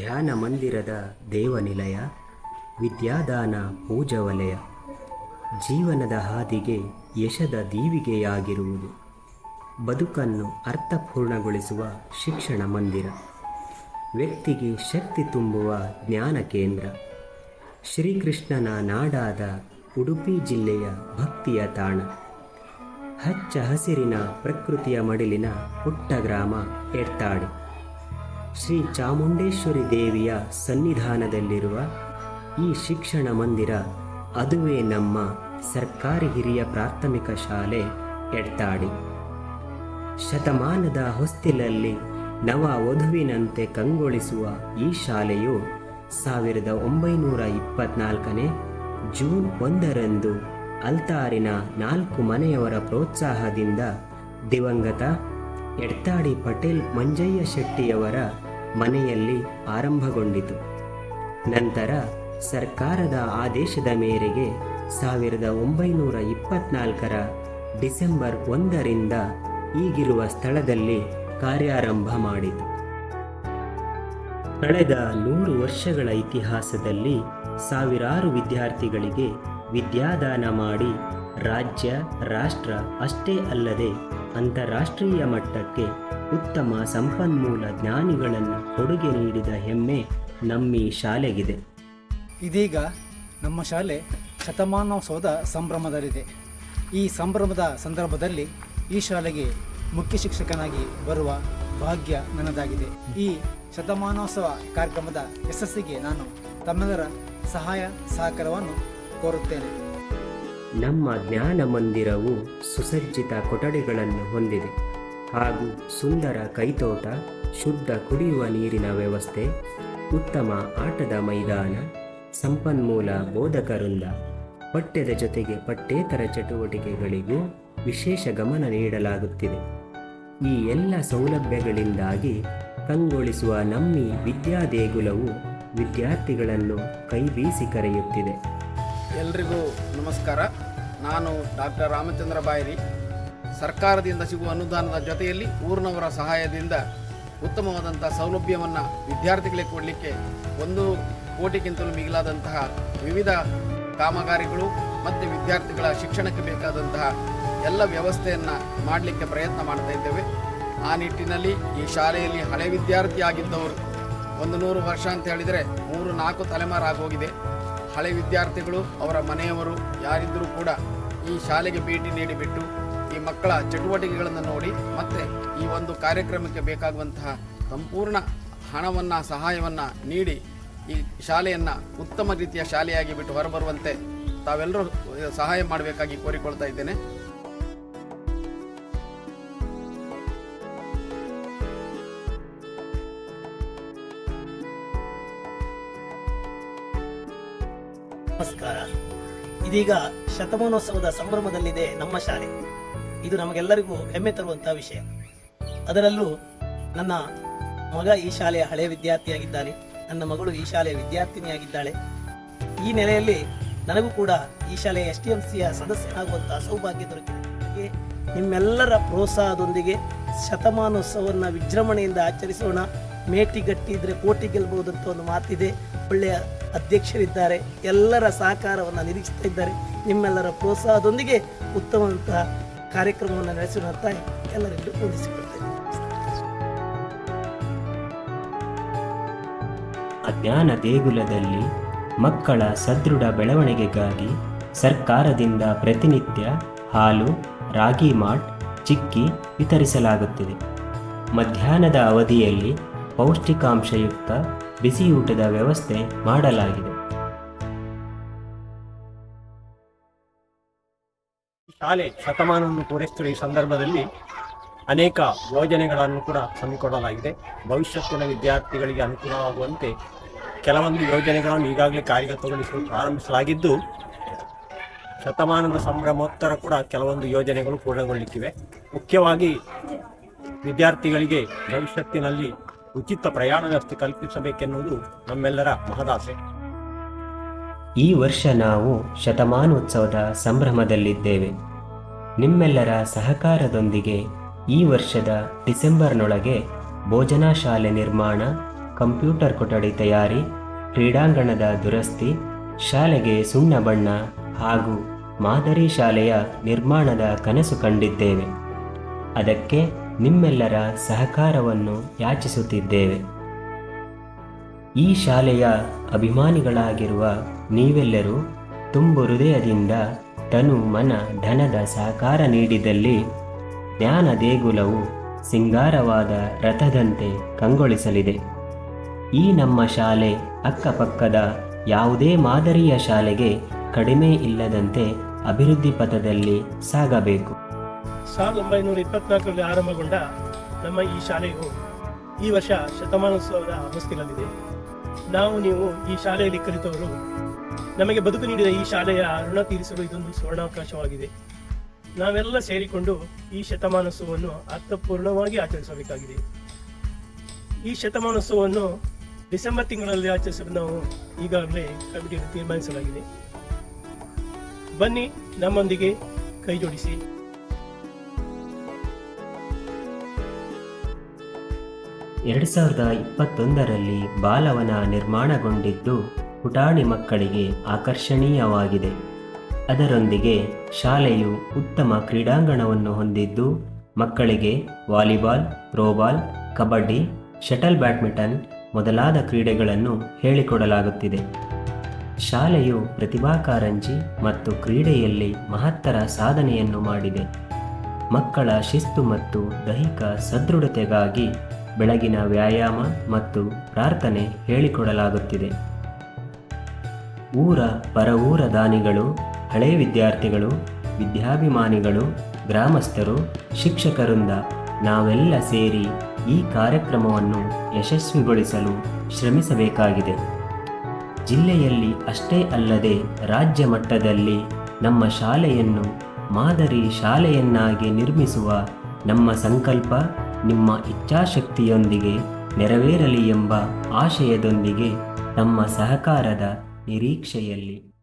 ಧ್ಯಾನ ಮಂದಿರದ ದೇವನಿಲಯ, ವಿದ್ಯಾದಾನ ಪೂಜವಲಯ, ಜೀವನದ ಹಾದಿಗೆ ಯಶದ ದೀವಿಗೆಯಾಗಿರುವುದು. ಬದುಕನ್ನು ಅರ್ಥಪೂರ್ಣಗೊಳಿಸುವ ಶಿಕ್ಷಣ ಮಂದಿರ. ವ್ಯಕ್ತಿಗೆ ಶಕ್ತಿ ತುಂಬುವ ಜ್ಞಾನ ಕೇಂದ್ರ. ಶ್ರೀಕೃಷ್ಣನ ನಾಡಾದ ಉಡುಪಿ ಜಿಲ್ಲೆಯ ಭಕ್ತಿಯ ತಾಣ. ಹಚ್ಚ ಹಸಿರಿನ ಪ್ರಕೃತಿಯ ಮಡಿಲಿನ ಪುಟ್ಟ ಗ್ರಾಮ ಎರ್ತಾಡಿ ಶ್ರೀ ಚಾಮುಂಡೇಶ್ವರಿ ದೇವಿಯ ಸನ್ನಿಧಾನದಲ್ಲಿರುವ ಈ ಶಿಕ್ಷಣ ಮಂದಿರ ಅದುವೇ ನಮ್ಮ ಸರ್ಕಾರಿ ಹಿರಿಯ ಪ್ರಾಥಮಿಕ ಶಾಲೆ ಎಡ್ತಾಡಿ. ಶತಮಾನದ ಹೊಸ್ತಿಲಲ್ಲಿ ನವ ವಧುವಿನಂತೆ ಕಂಗೊಳಿಸುವ ಈ ಶಾಲೆಯು ಸಾವಿರದ ಒಂಬೈನೂರ ಇಪ್ಪತ್ನಾಲ್ಕನೇ ಜೂನ್ ಒಂದರಂದು ಅಲ್ತಾರಿನ ನಾಲ್ಕು ಮನೆಯವರ ಪ್ರೋತ್ಸಾಹದಿಂದ ದಿವಂಗತ ಎಡ್ತಾಡಿ ಪಟೇಲ್ ಮಂಜಯ್ಯ ಶೆಟ್ಟಿಯವರ ಮನೆಯಲ್ಲಿ ಆರಂಭಗೊಂಡಿತು. ನಂತರ ಸರ್ಕಾರದ ಆದೇಶದ ಮೇರೆಗೆ ಸಾವಿರದ ಒಂಬೈನೂರ ಇಪ್ಪತ್ನಾಲ್ಕರ ಡಿಸೆಂಬರ್ ಒಂದರಿಂದ ಈಗಿರುವ ಸ್ಥಳದಲ್ಲಿ ಕಾರ್ಯಾರಂಭ ಮಾಡಿತು. ಕಳೆದ ನೂರು ವರ್ಷಗಳ ಇತಿಹಾಸದಲ್ಲಿ ಸಾವಿರಾರು ವಿದ್ಯಾರ್ಥಿಗಳಿಗೆ ವಿದ್ಯಾದಾನ ಮಾಡಿ ರಾಜ್ಯ, ರಾಷ್ಟ್ರ ಅಷ್ಟೇ ಅಲ್ಲದೆ ಅಂತಾರಾಷ್ಟ್ರೀಯ ಮಟ್ಟಕ್ಕೆ ಉತ್ತಮ ಸಂಪನ್ಮೂಲ ಜ್ಞಾನಿಗಳನ್ನು ಕೊಡುಗೆ ನೀಡಿದ ಹೆಮ್ಮೆ ಈ ಶಾಲೆಗಿದೆ. ಇದೀಗ ನಮ್ಮ ಶಾಲೆ ಶತಮಾನೋತ್ಸವದ ಸಂಭ್ರಮದಲ್ಲಿದೆ. ಈ ಸಂಭ್ರಮದ ಸಂದರ್ಭದಲ್ಲಿ ಈ ಶಾಲೆಗೆ ಮುಖ್ಯ ಶಿಕ್ಷಕನಾಗಿ ಬರುವ ಭಾಗ್ಯ ನನ್ನದಾಗಿದೆ. ಈ ಶತಮಾನೋತ್ಸವ ಕಾರ್ಯಕ್ರಮದ ಯಶಸ್ಸಿಗೆ ನಾನು ತಮ್ಮೆಲ್ಲರ ಸಹಾಯ ಸಹಕಾರವನ್ನು ಕೋರುತ್ತೇನೆ. ನಮ್ಮ ಜ್ಞಾನ ಮಂದಿರವು ಸುಸಜ್ಜಿತ ಕೊಠಡಿಗಳನ್ನು ಹೊಂದಿದೆ ಹಾಗೂ ಸುಂದರ ಕೈತೋಟ, ಶುದ್ಧ ಕುಡಿಯುವ ನೀರಿನ ವ್ಯವಸ್ಥೆ, ಉತ್ತಮ ಆಟದ ಮೈದಾನ, ಸಂಪನ್ಮೂಲ ಬೋಧಕರುಂದ ಪಠ್ಯದ ಜೊತೆಗೆ ಪಠ್ಯೇತರ ಚಟುವಟಿಕೆಗಳಿಗೂ ವಿಶೇಷ ಗಮನ ನೀಡಲಾಗುತ್ತಿದೆ. ಈ ಎಲ್ಲ ಸೌಲಭ್ಯಗಳಿಂದಾಗಿ ಕಂಗೊಳಿಸುವ ನಮ್ಮಿ ವಿದ್ಯಾದೇಗುಲವು ವಿದ್ಯಾರ್ಥಿಗಳನ್ನು ಕೈಬೀಸಿ ಕರೆಯುತ್ತಿದೆ. ಎಲ್ರಿಗೂ ನಮಸ್ಕಾರ. ನಾನು ಡಾಕ್ಟರ್ ರಾಮಚಂದ್ರ ಬಾಯರಿ. ಸರ್ಕಾರದಿಂದ ಸಿಗುವ ಅನುದಾನದ ಜೊತೆಯಲ್ಲಿ ಊರಿನವರ ಸಹಾಯದಿಂದ ಉತ್ತಮವಾದಂಥ ಸೌಲಭ್ಯವನ್ನು ವಿದ್ಯಾರ್ಥಿಗಳಿಗೆ ಕೊಡಲಿಕ್ಕೆ ಒಂದು ಕೋಟಿಗಿಂತಲೂ ಮಿಗಿಲಾದಂತಹ ವಿವಿಧ ಕಾಮಗಾರಿಗಳು ಮತ್ತು ವಿದ್ಯಾರ್ಥಿಗಳ ಶಿಕ್ಷಣಕ್ಕೆ ಬೇಕಾದಂತಹ ಎಲ್ಲ ವ್ಯವಸ್ಥೆಯನ್ನು ಮಾಡಲಿಕ್ಕೆ ಪ್ರಯತ್ನ ಮಾಡ್ತಾ ಇದ್ದೇವೆ. ಆ ನಿಟ್ಟಿನಲ್ಲಿ ಈ ಶಾಲೆಯಲ್ಲಿ ಹಳೆ ವಿದ್ಯಾರ್ಥಿ ಆಗಿದ್ದವರು ಒಂದು ನೂರು ವರ್ಷ ಅಂತ ಹೇಳಿದರೆ ಮೂರು ನಾಲ್ಕು ತಲೆಮಾರಾಗೋಗಿದೆ. ಹಳೆ ವಿದ್ಯಾರ್ಥಿಗಳು, ಅವರ ಮನೆಯವರು ಯಾರಿದ್ದರೂ ಕೂಡ ಈ ಶಾಲೆಗೆ ಭೇಟಿ ನೀಡಿಬಿಟ್ಟು ಈ ಮಕ್ಕಳ ಚಟುವಟಿಕೆಗಳನ್ನು ನೋಡಿ ಮತ್ತೆ ಈ ಒಂದು ಕಾರ್ಯಕ್ರಮಕ್ಕೆ ಬೇಕಾಗುವಂತಹ ಸಂಪೂರ್ಣ ಹಣವನ್ನು, ಸಹಾಯವನ್ನು ನೀಡಿ ಈ ಶಾಲೆಯನ್ನು ಉತ್ತಮ ರೀತಿಯ ಶಾಲೆಯಾಗಿ ಬಿಟ್ಟು ಹೊರಬರುವಂತೆ ತಾವೆಲ್ಲರೂ ಸಹಾಯ ಮಾಡಬೇಕಾಗಿ ಕೋರಿಕೊಳ್ತಾ ಇದ್ದೇನೆ. ನಮಸ್ಕಾರ. ಇದೀಗ ಶತಮಾನೋತ್ಸವದ ಸಂಭ್ರಮದಲ್ಲಿದೆ ನಮ್ಮ ಶಾಲೆ. ಇದು ನಮಗೆಲ್ಲರಿಗೂ ಹೆಮ್ಮೆ ತರುವಂತಹ ವಿಷಯ. ಅದರಲ್ಲೂ ನನ್ನ ಮಗ ಈ ಶಾಲೆಯ ಹಳೆಯ ವಿದ್ಯಾರ್ಥಿಯಾಗಿದ್ದಾನೆ. ನನ್ನ ಮಗಳು ಈ ಶಾಲೆಯ ವಿದ್ಯಾರ್ಥಿನಿಯಾಗಿದ್ದಾಳೆ. ಈ ನೆಲೆಯಲ್ಲಿ ನನಗೂ ಕೂಡ ಈ ಶಾಲೆಯ ಎಸ್ ಟಿ ಎಂ ಸಿಯ ಸದಸ್ಯನಾಗುವಂತಹ ಸೌಭಾಗ್ಯ ದೊರಕಿದೆ. ನಿಮ್ಮೆಲ್ಲರ ಪ್ರೋತ್ಸಾಹದೊಂದಿಗೆ ಶತಮಾನೋತ್ಸವವನ್ನು ವಿಜೃಂಭಣೆಯಿಂದ ಆಚರಿಸೋಣ. ಮೇಟಿ ಗಟ್ಟಿ ಇದ್ರೆ ಕೋಟಿ ಗೆಲ್ಬಹುದು ಅಂತ ಒಂದು ಮಾತಿದೆ. ಒಳ್ಳೆಯ ಅಧ್ಯಕ್ಷರಿದ್ದಾರೆ, ಎಲ್ಲರ ಸಹಕಾರವನ್ನು ನಿರೀಕ್ಷಿಸ್ತಾ ಇದ್ದಾರೆ. ನಿಮ್ಮೆಲ್ಲರ ಪ್ರೋತ್ಸಾಹದೊಂದಿಗೆ ಉತ್ತಮವಂತಹ ಕಾರ್ಯಕ್ರಮವನ್ನು ನಡೆಸೋಣ ಅಂತ ಎಲ್ಲರಿಗೂ ವಂದಿಸಿಕೊಳ್ತೇನೆ ಅಜ್ಞಾನ ದೇಗುಲದಲ್ಲಿ ಮಕ್ಕಳ ಸದೃಢ ಬೆಳವಣಿಗೆಗಾಗಿ ಸರ್ಕಾರದಿಂದ ಪ್ರತಿನಿತ್ಯ ಹಾಲು, ರಾಗಿ ಮಾಟ್ ಚಿಕ್ಕಿ ವಿತರಿಸಲಾಗುತ್ತಿದೆ. ಮಧ್ಯಾಹ್ನದ ಅವಧಿಯಲ್ಲಿ ಪೌಷ್ಟಿಕಾಂಶಯುಕ್ತ ಬಿಸಿಯೂಟದ ವ್ಯವಸ್ಥೆ ಮಾಡಲಾಗಿದೆ. ಶಾಲೆ ಶತಮಾನವನ್ನು ಪೂರೈಸುತ್ತಿರುವ ಈ ಸಂದರ್ಭದಲ್ಲಿ ಅನೇಕ ಯೋಜನೆಗಳನ್ನು ಕೂಡ ಹಮ್ಮಿಕೊಳ್ಳಲಾಗಿದೆ. ಭವಿಷ್ಯತ್ತಿನ ವಿದ್ಯಾರ್ಥಿಗಳಿಗೆ ಅನುಕೂಲವಾಗುವಂತೆ ಕೆಲವೊಂದು ಯೋಜನೆಗಳನ್ನು ಈಗಾಗಲೇ ಕಾರ್ಯಗತಗೊಳಿಸಲು ಪ್ರಾರಂಭಿಸಲಾಗಿದ್ದು, ಶತಮಾನದ ಸಂಭ್ರಮೋತ್ತರ ಕೂಡ ಕೆಲವೊಂದು ಯೋಜನೆಗಳು ಪೂರ್ಣಗೊಳ್ಳುತ್ತಿವೆ ಮುಖ್ಯವಾಗಿ ವಿದ್ಯಾರ್ಥಿಗಳಿಗೆ ಭವಿಷ್ಯತ್ತಿನಲ್ಲಿ ಉಚಿತ ಪ್ರಯಾಣ ವ್ಯವಸ್ಥೆ ಕಲ್ಪಿಸಬೇಕೆನ್ನುವುದು ನಮ್ಮೆಲ್ಲರ ಮಹದಾಸೆ. ಈ ವರ್ಷ ನಾವು ಶತಮಾನೋತ್ಸವದ ಸಂಭ್ರಮದಲ್ಲಿದ್ದೇವೆ. ನಿಮ್ಮೆಲ್ಲರ ಸಹಕಾರದೊಂದಿಗೆ ಈ ವರ್ಷದ ಡಿಸೆಂಬರ್ನೊಳಗೆ ಭೋಜನಾ ಶಾಲೆ ನಿರ್ಮಾಣ, ಕಂಪ್ಯೂಟರ್ ಕೊಠಡಿ ತಯಾರಿ, ಕ್ರೀಡಾಂಗಣದ ದುರಸ್ತಿ, ಶಾಲೆಗೆ ಸುಣ್ಣ ಬಣ್ಣ ಹಾಗೂ ಮಾದರಿ ಶಾಲೆಯ ನಿರ್ಮಾಣದ ಕನಸು ಕಂಡಿದ್ದೇವೆ. ಅದಕ್ಕೆ ನಿಮ್ಮೆಲ್ಲರ ಸಹಕಾರವನ್ನು ಯಾಚಿಸುತ್ತಿದ್ದೇವೆ. ಈ ಶಾಲೆಯ ಅಭಿಮಾನಿಗಳಾಗಿರುವ ನೀವೆಲ್ಲರೂ ತುಂಬು ಹೃದಯದಿಂದ ತನು ಮನ ಧನದ ಸಹಕಾರ ನೀಡಿದಲ್ಲಿ ಜ್ಞಾನ ದೇಗುಲವು ಸಿಂಗಾರವಾದ ರಥದಂತೆ ಕಂಗೊಳಿಸಲಿದೆ. ಈ ನಮ್ಮ ಶಾಲೆ ಅಕ್ಕಪಕ್ಕದ ಯಾವುದೇ ಮಾದರಿಯ ಶಾಲೆಗೆ ಕಡಿಮೆ ಇಲ್ಲದಂತೆ ಅಭಿವೃದ್ಧಿ ಪಥದಲ್ಲಿ ಸಾಗಬೇಕು. ಸಾವಿರದ ಒಂಬೈನೂರ ಇಪ್ಪತ್ನಾಲ್ಕರಲ್ಲಿ ಆರಂಭಗೊಂಡ ನಮ್ಮ ಈ ಶಾಲೆಯು ಈ ವರ್ಷ ಶತಮಾನೋತ್ಸವದ ಹೊಸ್ತಿಲಲ್ಲಿದೆ ನಾವು ನೀವು ಈ ಶಾಲೆಯಲ್ಲಿ ಕಲಿತವರು, ನಮಗೆ ಬದುಕು ನೀಡಿದ ಈ ಶಾಲೆಯ ಋಣ ತೀರಿಸಲು ಇದೊಂದು ಸುವರ್ಣಾವಕಾಶವಾಗಿದೆ. ನಾವೆಲ್ಲ ಸೇರಿಕೊಂಡು ಈ ಶತಮಾನೋತ್ಸವವನ್ನು ಅರ್ಥಪೂರ್ಣವಾಗಿ ಆಚರಿಸಬೇಕಾಗಿದೆ. ಈ ಶತಮಾನೋತ್ಸವವನ್ನು ಡಿಸೆಂಬರ್ ತಿಂಗಳಲ್ಲಿ ಆಚರಿಸಲು ನಾವು ಈಗಾಗಲೇ ಕಮಿಟಿಯಲ್ಲಿ ತೀರ್ಮಾನಿಸಲಾಗಿದೆ. ಬನ್ನಿ ನಮ್ಮೊಂದಿಗೆ ಕೈ ಜೋಡಿಸಿ. ಎರಡು ಸಾವಿರದ ಇಪ್ಪತ್ತೊಂದರಲ್ಲಿ ಬಾಲವನ ನಿರ್ಮಾಣಗೊಂಡಿದ್ದು ಪುಟಾಣಿ ಮಕ್ಕಳಿಗೆ ಆಕರ್ಷಣೀಯವಾಗಿದೆ. ಅದರೊಂದಿಗೆ ಶಾಲೆಯು ಉತ್ತಮ ಕ್ರೀಡಾಂಗಣವನ್ನು ಹೊಂದಿದ್ದು, ಮಕ್ಕಳಿಗೆ volleyball throwball kabaddi, shuttle badminton ಮೊದಲಾದ ಕ್ರೀಡೆಗಳನ್ನು ಹೇಳಿಕೊಡಲಾಗುತ್ತಿದೆ. ಶಾಲೆಯು ಪ್ರತಿಭಾ ಕಾರಂಜಿ ಮತ್ತು ಕ್ರೀಡೆಯಲ್ಲಿ ಮಹತ್ತರ ಸಾಧನೆಯನ್ನು ಮಾಡಿದೆ. ಮಕ್ಕಳ ಶಿಸ್ತು ಮತ್ತು ದೈಹಿಕ ಸದೃಢತೆಗಾಗಿ ಬೆಳಗಿನ ವ್ಯಾಯಾಮ ಮತ್ತು ಪ್ರಾರ್ಥನೆ ಹೇಳಿಕೊಡಲಾಗುತ್ತಿದೆ. ಊರ ಪರವೂರ ದಾನಿಗಳು, ಹಳೆ ವಿದ್ಯಾರ್ಥಿಗಳು, ವಿದ್ಯಾಭಿಮಾನಿಗಳು, ಗ್ರಾಮಸ್ಥರು, ಶಿಕ್ಷಕರಿಂದ ನಾವೆಲ್ಲ ಸೇರಿ ಈ ಕಾರ್ಯಕ್ರಮವನ್ನು ಯಶಸ್ವಿಗೊಳಿಸಲು ಶ್ರಮಿಸಬೇಕಾಗಿದೆ. ಜಿಲ್ಲೆಯಲ್ಲಿ ಅಷ್ಟೇ ಅಲ್ಲದೆ ರಾಜ್ಯ ಮಟ್ಟದಲ್ಲಿ ನಮ್ಮ ಶಾಲೆಯನ್ನು ಮಾದರಿ ಶಾಲೆಯನ್ನಾಗಿ ನಿರ್ಮಿಸುವ ನಮ್ಮ ಸಂಕಲ್ಪ ನಿಮ್ಮ ಇಚ್ಛಾಶಕ್ತಿಯೊಂದಿಗೆ ನೆರವೇರಲಿ ಎಂಬ ಆಶಯದೊಂದಿಗೆ ನಮ್ಮ ಸಹಕಾರದ ನಿರೀಕ್ಷೆಯಲ್ಲಿ.